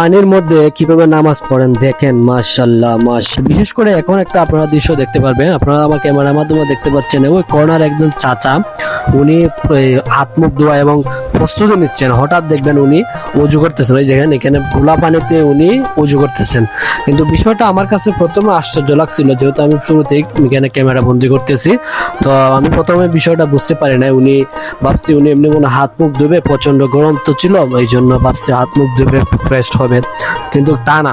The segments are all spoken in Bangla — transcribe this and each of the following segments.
পানির মধ্যে কীভাবে নামাজ পড়েন দেখেন মাশাল্লাহ মাশ বিশেষ করে এখন একটা আপনারা দৃশ্য দেখতে পারবেন। আপনারা আমার ক্যামেরার মাধ্যমে দেখতে পাচ্ছেন ওই কর্নার একজন চাচা, উনি হাত মুখ ধোয়া এবং প্রস্তুতি নিচ্ছেন। হঠাৎ দেখবেন উনি উজু করতেছেন। ওই দেখেন, এখানে গোলা পানিতে উনি উজু করতেছেন। কিন্তু বিষয়টা আমার কাছে প্রথমে আশ্চর্য লাগছিল, যেহেতু আমি শুরুতেই এখানে ক্যামেরা বন্দি করতেছি। তো আমি প্রথমে বিষয়টা বুঝতে পারি না উনি ভাবছি উনি এমনি কোনো হাত মুখ ধুবে প্রচণ্ড গরম তো ছিল এই জন্য ভাবছি হাত মুখ ধুবে ফ্রেশ হবে কিন্তু তা না।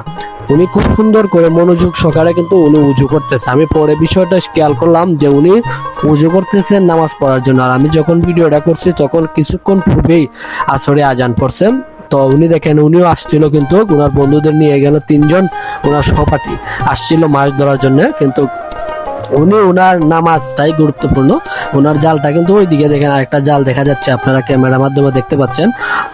উনি খুব সুন্দর করে মনোযোগ সকালে কিন্তু উনি উজু করতেছে। আমি পরে বিষয়টা খেয়াল করলাম যে উনি উজু করতেছেন নামাজ পড়ার জন্য। আর আমি যখন ভিডিওটা করছি তখন কিছুক্ষণ পূর্বেই আসরে আজান পড়ছেন তো উনি দেখেন, উনিও আসছিল কিন্তু ওনার বন্ধুদের নিয়ে গেল তিনজন, ওনার সহপাঠী। আসছিল মাছ ধরার জন্য, কিন্তু উনি ওনার নামাজটাই গুরুত্বপূর্ণ। ওনার জালটা কিন্তু ওই দিকে দেখেন আরেকটা জাল দেখা যাচ্ছে, আপনারা ক্যামেরার মাধ্যমে দেখতে পাচ্ছেন।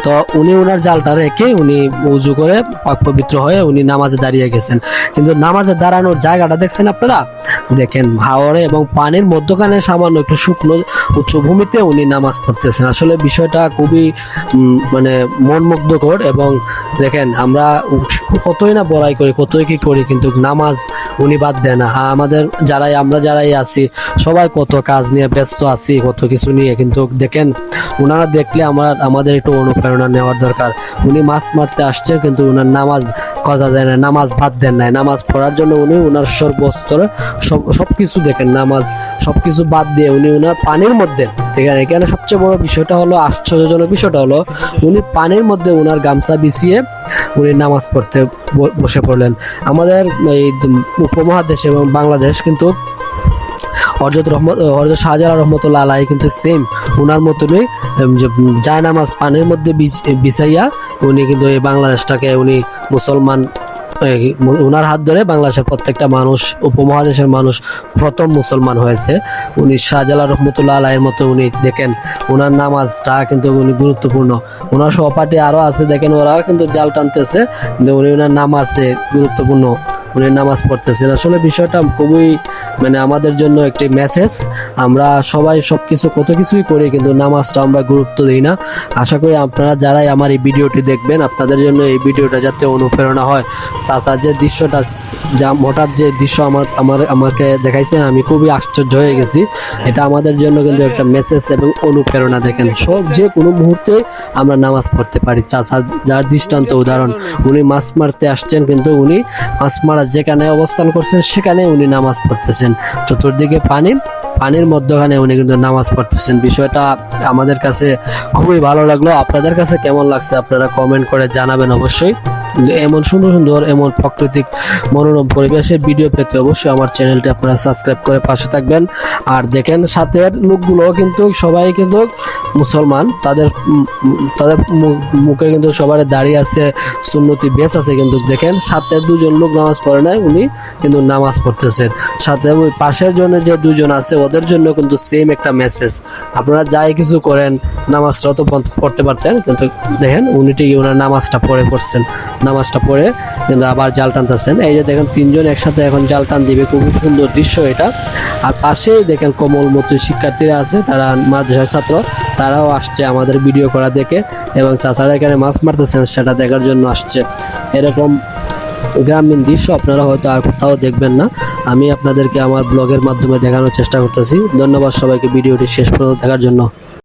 তো উনি ওনার জালটা রেখে উনি উজু করে পাক পবিত্র হয়ে উনি নামাজে দাঁড়িয়ে গেছেন। কিন্তু নামাজে দাঁড়ানোর জায়গাটা দেখছেন আপনারা? দেখেন হাওড়ে এবং পানির মধ্যখানে সামান্য একটু শুকনো উঁচু ভূমিতে উনি নামাজ পড়তেছেন। আসলে বিষয়টা খুবই মানে মনমুগ্ধকর এবং দেখেন আমরা কতই না বড়াই করি, কতই কি করি, কিন্তু নামাজ উনি বাদ দেয় না। আর আমাদের যারাই, আমরা যারাই আছি, সবাই কত কাজ নিয়ে ব্যস্ত আছি, কত কিছু নিয়ে। কিন্তু দেখেন ওনারা দেখলে আমার, আমাদের একটু অনুপ্রেরণা নেওয়ার দরকার। উনি মাছ মারতে আসছেন, কিন্তু ওনার নামাজ কথা যায় না, নামাজ বাদ দেন নাই। নামাজ পড়ার জন্য উনি ওনার সর্বস্তরে সব সবকিছু দেখেন, নামাজ সবকিছু বাদ দিয়ে উনি ওনার পানির মধ্যে। দেখেন, এখানে সবচেয়ে বড় বিষয়টা হলো, আশ্চর্যজনক বিষয়টা হলো, উনি পানির মধ্যে ওনার গামছা বিছিয়ে উনি নামাজ পড়তে বসে পড়লেন। আমাদের এই উপমহাদেশ এবং বাংলাদেশ কিন্তু হরজত রহমত হরজত শাহজালাল রহমতুল্লাহ আলাই কিন্তু সেম ওনার মতনই জায়নামাজ পানির মধ্যে বিছাইয়া উনি কিন্তু এই বাংলাদেশটাকে উনি মুসলমান ওনার হাত ধরে বাংলাদেশের প্রত্যেকটা মানুষ, উপমহাদেশের মানুষ প্রথম মুসলমান হয়েছে। উনি শাহজালা রহমতুল্লাহ আলাইয়ের মতো উনি দেখেন ওনার নামাজটা কিন্তু উনি গুরুত্বপূর্ণ। ওনার সহপাঠী আরও আছে, দেখেন ওরা কিন্তু জাল টানতেছে, কিন্তু উনি ওনার নামাজে গুরুত্বপূর্ণ, উনি নামাজ পড়তেছেন। আসলে বিষয়টা খুবই মানে আমাদের জন্য একটি মেসেজ আমরা সবাই সবকিছু, কত কিছুই করি কিন্তু নামাজটা আমরা গুরুত্ব দিই না। আশা করি আপনারা যারাই আমার এই ভিডিওটি দেখবেন, আপনাদের জন্য এই ভিডিওটা যাতে অনুপ্রেরণা হয়। চাচা, যে দৃশ্যটা, যা, হঠাৎ যে দৃশ্য আমার আমার, আমাকে দেখাইছেন, আমি খুবই আশ্চর্য হয়ে গেছি। এটা আমাদের জন্য কিন্তু একটা মেসেজ এবং অনুপ্রেরণা, দেখেন। সব যে কোনো মুহূর্তে আমরা নামাজ পড়তে পারি। চাচা, যার দৃষ্টান্ত উদাহরণ, উনি মাছ মারতে আসছেন, কিন্তু উনি মাছ মারা যেখানে অবস্থান করছেন, সেখানে উনি নামাজ পড়তেছেন চতুর্দিকে পানি, পানির মধ্যখানে উনি কিন্তু নামাজ পড়তেছেন। বিষয়টা আমাদের কাছে খুবই ভালো লাগল। আপনাদের কাছে কেমন লাগছে আপনারা কমেন্ট করে জানাবেন অবশ্যই। এমন সুন্দর সুন্দর, এমন প্রাকৃতিক মনোরম পরিবেশের ভিডিও পেতে অবশ্যই আমার চ্যানেলটি আপনারা সাবস্ক্রাইব করে পাশে থাকবেন। আর দেখেন সাথের লোকগুলো কিন্তু সবাই কিন্তু মুসলমান, তাদের তাদের মুখে কিন্তু সবার দাঁড়িয়ে আছে, সুন্নতি বেশ আছে কিন্তু দেখেন, সাথে দুজন লোক নামাজ পড়ে নাই, উনি কিন্তু নামাজ পড়তেছেন। সাথে ওই পাশের জন্য যে দুজন আছে, ওদের জন্য কিন্তু সেম একটা মেসেজ আপনারা যাই কিছু করেন নামাজটাও তো পড়তে পারতেন, কিন্তু দেখেন, উনি ঠিকই ওনার নামাজটা পড়ে পড়ছেন। নামাজটা পড়ে কিন্তু আবার জাল টানতেছেন। এই যে দেখেন, তিনজন একসাথে এখন জাল টান দিবে, খুবই সুন্দর দৃশ্য এটা। আর পাশেই দেখেন, কোমলমতি শিক্ষার্থীরা আছে, তারা মাদ্রাসার ছাত্র তারাও আসছে আমাদের ভিডিও করা দেখে এবং চাচারা এখানে মাছ মারতেছেন, সেটা দেখার জন্য আসছে। এরকম গ্রামীণ দৃশ্য আপনারা হয়তো আর কোথাও দেখবেন না। আমি আপনাদেরকে আমার ব্লগের মাধ্যমে দেখানোর চেষ্টা করতেছি। ধন্যবাদ সবাইকে ভিডিওটি শেষ পর্যন্ত দেখার জন্য।